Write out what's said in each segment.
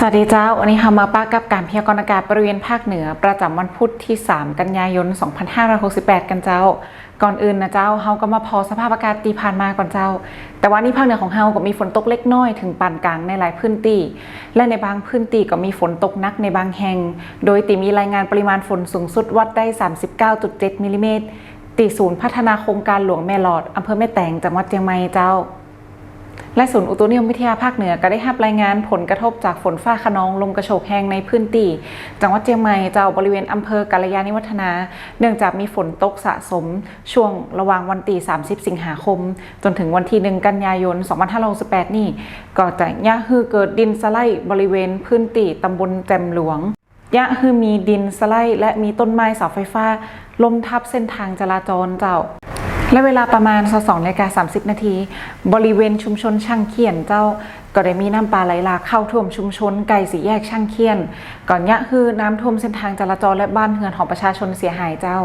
สวัสดีเจ้า วันนี้เรามาป้ากับการพยากรณ์อากาศบริเวณภาคเหนือ ประจำวันพุธที่ 3 กันยายน 2568 กันเจ้า ก่อนอื่นนะเจ้าเฮาก็มาพอสภาพอากาศตีผ่านมาก่อนเจ้า แต่ว่านี่ภาคเหนือของเฮาก็มีฝนตกเล็กน้อยถึงปานกลางในหลายพื้นที่ และในบางพื้นที่ก็มีฝนตกหนักในบางแห่ง โดยติมีรายงานปริมาณฝนสูงสุดวัดได้ 39.7มิลลิเมตรตีศูนย์พัฒนาโครงการหลวงแม่หลอดอำเภอแม่แตงจังหวัดเชียงใหม่เจ้า และศูนย์อุตุนิยมวิทยาภาคเหนือก็ได้รับรายงานผลกระทบจากฝนฟ้าขนองลมกระโชกแห้งในพื้นที่จังหวัดเชียงใหม่เจ้าบริเวณอำเภอกาลยานิวัฒนา เนื่องจากมีฝนตกสะสม ช่วงระหว่างวันที่ 30 สิงหาคม จนถึงวันที่ 1 กันยายน 2568 นี่ก็จะยะฮือเกิดดินสไลด์บริเวณพื้นที่ตำบลแจมหลวงยะฮือมีดินสไลด์และมีต้นไม้เสาไฟฟ้าล้มทับเส้นทางจราจรเจ้า และเวลาประมาณ2นาฬิกา30 นาที บริเวณชุมชนช่างเขียนเจ้าก็ได้มีน้ำป่าไหลหลากเข้าท่วมชุมชนไก่สีแยกช่างเขียน ก่อนเนี้ยคือน้ำท่วมเส้นทางจราจรและบ้านเรือนของประชาชนเสียหายเจ้า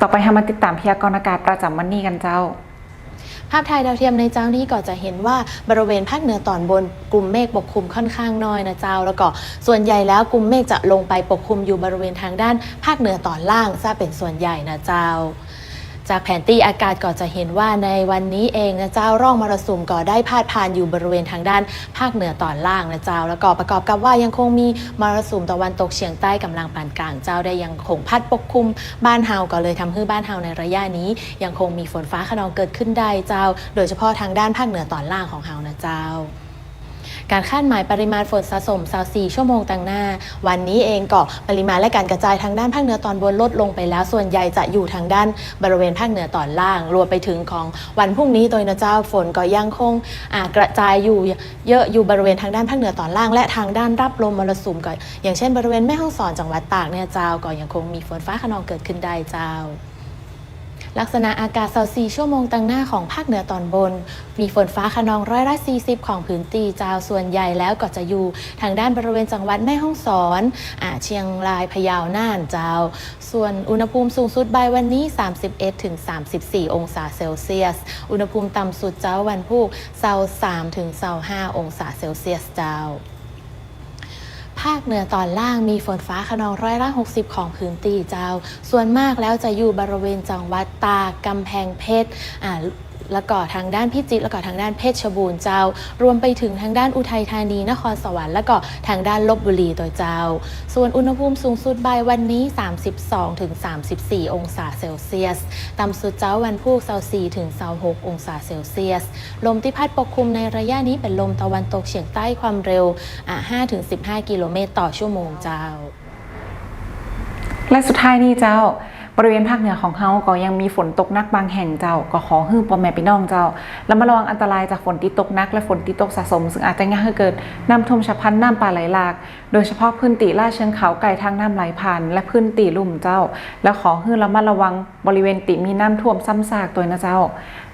ต่อไปเรามาติดตามพยากรณ์อากาศประจำวันนี้กันเจ้าภาพถ่ายดาวเทียมในเจ้านี้ก็จะเห็นว่าบริเวณภาคเหนือตอนบนกลุ่มเมฆปกคลุมค่อนข้างน้อยนะเจ้า แล้วก็ส่วนใหญ่แล้วกลุ่มเมฆจะลงไปปกคลุมอยู่บริเวณทางด้าน ภาคเหนือตอนล่างซะเป็นส่วนใหญ่นะเจ้า จากแผนที่อากาศก็จะเห็นว่าในวันนี้เองนะเจ้าร่องมรสุมก็ได้พาดผ่านอยู่บริเวณทางด้านภาคเหนือตอนล่างนะเจ้า แล้วก็ประกอบกับว่ายังคงมีมรสุมตะวันตกเฉียงใต้กำลังปานกลางเจ้าได้ยังคงพัดปกคลุมบ้านเฮาก็เลยทำให้บ้านเฮาในระยะนี้ ยังคงมีฝนฟ้าขนองเกิดขึ้นได้เจ้า โดยเฉพาะทางด้านภาคเหนือตอนล่างของเฮานะเจ้า การคาดหมายปริมาณฝนสะสม24ชั่วโมงต่างหน้า วันนี้เองก็ปริมาณและการกระจายทางด้านภาคเหนือตอนบนลดลงไปแล้ว ส่วนใหญ่จะอยู่ทางด้านบริเวณภาคเหนือตอนล่าง รวมไปถึงของวันพรุ่งนี้โดยนะเจ้าฝนก็ยังคงกระจายอยู่เยอะอยู่บริเวณทางด้านภาคเหนือตอนล่าง และทางด้านรับลมมรสุมก็อย่างเช่น บริเวณแม่ฮ่องสอนจังหวัดตากเนี่ยเจ้าก็ยังคงมีฝนฟ้าขนองเกิดขึ้นได้เจ้า ลักษณะอากาศ24ชั่วโมงตั้งหน้าของภาคเหนือตอนบน มีฝนฟ้าขนองร้อยละ40 ของพื้นที่จ้าส่วนใหญ่แล้วก็จะอยู่ ทางด้านบริเวณจังหวัดแม่ฮ่องสอนอาเชียงรายพะเยาน่านจ้าส่วนอุณหภูมิสูงสุดบ่ายวันนี้ 31-34 องศาเซลเซียส อุณหภูมิต่ำสุดเจ้าวันพุธ23ถึง25องศาเซลเซียสเจ้า ภาคเหนือตอนล่างมีฝนฟ้าขนองร้อยละ60 ของพื้นที่เจ้า ส่วนมากแล้วจะอยู่บริเวณจังหวัดตากกำแพงเพชรอ่า แล้วก็ทางด้านพิจิตรแล้วก็ทางด้านเพชรบูรณ์เจ้า รวมไปถึงทางด้านอุทัยธานี นครสวรรค์แล้วก็ทางด้านลบบุรีตัวเจ้า ส่วนอุณหภูมิสูงสุดบ่ายวันนี้ 32ถึง34 องศาเซลเซียส ต่ำสุดเจ้าวันพุธ24ถึง26 องศาเซลเซียส ลมที่พัดปกคลุมในระยะนี้เป็นลมตะวันตกเฉียงใต้ความเร็ว5ถึง15 กิโลเมตรต่อชั่วโมงเจ้า และสุดท้ายนี่เจ้า บริเวณภาคเหนือของเฮาก็ยังมีฝนตกหนักบางแห่งเจ้า ก็ขอฮื้อพ่อแม่พี่น้องเจ้าแล้วมาระวังอันตรายจากฝนที่ตกหนัก และฝนที่ตกสะสม ซึ่งอาจจะง่ายให้เกิดน้ำท่วมฉับพลันน้ำป่าไหลหลาก โดยเฉพาะพื้นที่ลาดเชิงเขาไก่ทางน้ำไหลผ่าน และพื้นที่ลุ่มเจ้า แล้วขอฮื้อระมัดระวังบริเวณติมีน้ำท่วมซ้ำซากตัวนะเจ้า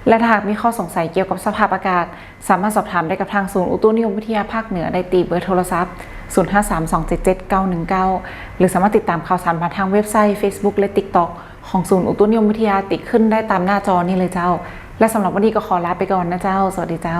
และถ้าหากมีข้อสงสัยเกี่ยวกับสภาพอากาศ สามารถสอบถามได้กับทางศูนย์อุตุนิยมวิทยาภาคเหนือได้ตีเบอร์โทรศัพท์ 0532777919 หรือสามารถติดตามข่าวสารผ่านทางเว็บไซต์ Facebook และ TikTok ของศูนย์อุตุนิยมวิทยาติดขึ้นได้ตามหน้าจอนี่เลยเจ้า และสำหรับวันนี้ก็ขอลาไปก่อนนะเจ้า สวัสดีเจ้า